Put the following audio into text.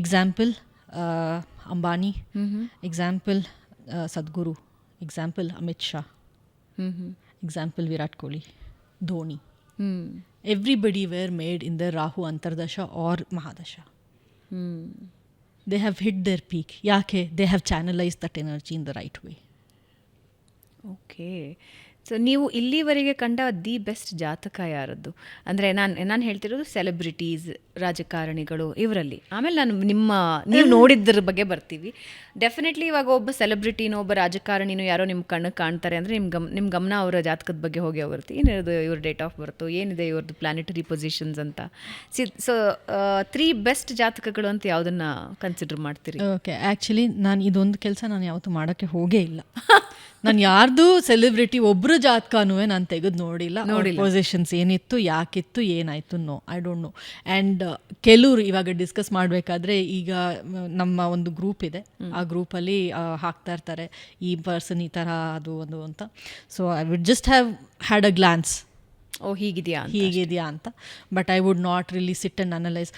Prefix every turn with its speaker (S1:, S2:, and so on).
S1: Example Ambani example Sadhguru example Amit Shah example Virat Kohli
S2: Dhoni
S1: everybody were made in their Rahu Antardasha or Mahadasha.
S2: Mm.
S1: They have hit their peak. Yake, they have channelized that energy in the right way.
S2: Okay. So ನೀವು ಇಲ್ಲಿವರೆಗೆ ಕಂಡ the best ಜಾತಕ ಯಾರದ್ದು? ಅಂದರೆ ನಾನು ನಾನು ಹೇಳ್ತಿರೋದು celebrities ರಾಜಕಾರಣಿಗಳು ಇವರಲ್ಲಿ. ಆಮೇಲೆ ನಾನು ನಿಮ್ಮ ನೀವು ನೋಡಿದ್ರ ಬಗ್ಗೆ ಬರ್ತೀವಿ. ಡೆಫಿನೆಟ್ಲಿ ಇವಾಗ ಒಬ್ಬ ಸೆಲೆಬ್ರಿಟಿನೋ ಒಬ್ಬ ರಾಜಕಾರಣಿನೋ ಯಾರೋ ನಿಮ್ಮ ಕಣ್ಣು ಕಾಣ್ತಾರೆ ಅಂದರೆ ನಿಮ್ಮ ಗಮ್ ನಿಮ್ಮ ಗಮನ ಅವರ ಜಾತಕದ ಬಗ್ಗೆ ಹೋಗಿ ಹೋಗಿರುತ್ತೆ ಏನಿರೋದು ಇವ್ರ ಡೇಟ್ ಆಫ್ ಬರ್ತು ಏನಿದೆ ಇವ್ರದ್ದು ಪ್ಲಾನೆಟರಿ ಪೊಸಿಷನ್ಸ್ ಅಂತ. ಸಿ ಸೊ ತ್ರೀ ಬೆಸ್ಟ್ ಜಾತಕಗಳು ಅಂತ ಯಾವುದನ್ನು ಕನ್ಸಿಡರ್ ಮಾಡ್ತೀರಿ?
S1: ಓಕೆ ಆ್ಯಕ್ಚುಲಿ ನಾನು ಇದೊಂದು ಕೆಲಸ ನಾನು ಯಾವತ್ತೂ ಮಾಡೋಕ್ಕೆ ಹೋಗೇ ಇಲ್ಲ. ನಾನು ಯಾರ್ದು ಸೆಲೆಬ್ರಿಟಿ ಒಬ್ರು ಜಾತಕನೂ ನಾನು ತೆಗೆದು ನೋಡಿಲ್ಲ. ಪೊಸಿಷನ್ಸ್ ಏನಿತ್ತು ಯಾಕಿತ್ತು ಏನಾಯ್ತು no I don't know and ಕೆಲವರು ಇವಾಗ ಡಿಸ್ಕಸ್ ಮಾಡಬೇಕಾದ್ರೆ ಈಗ ನಮ್ಮ ಒಂದು ಗ್ರೂಪ್ ಇದೆ. ಆ ಗ್ರೂಪಲ್ಲಿ ಹಾಕ್ತಾ ಇರ್ತಾರೆ. ಈ ಪರ್ಸನ್ ಈ ಥರ ಅದು ಒಂದು ಅಂತ. So I would just have had a glance
S2: ಓ ಹೀಗಿದೆಯಾ ಅಂತ
S1: ಹೀಗಿದೆಯಾ ಅಂತ. But I would not really sit and analyse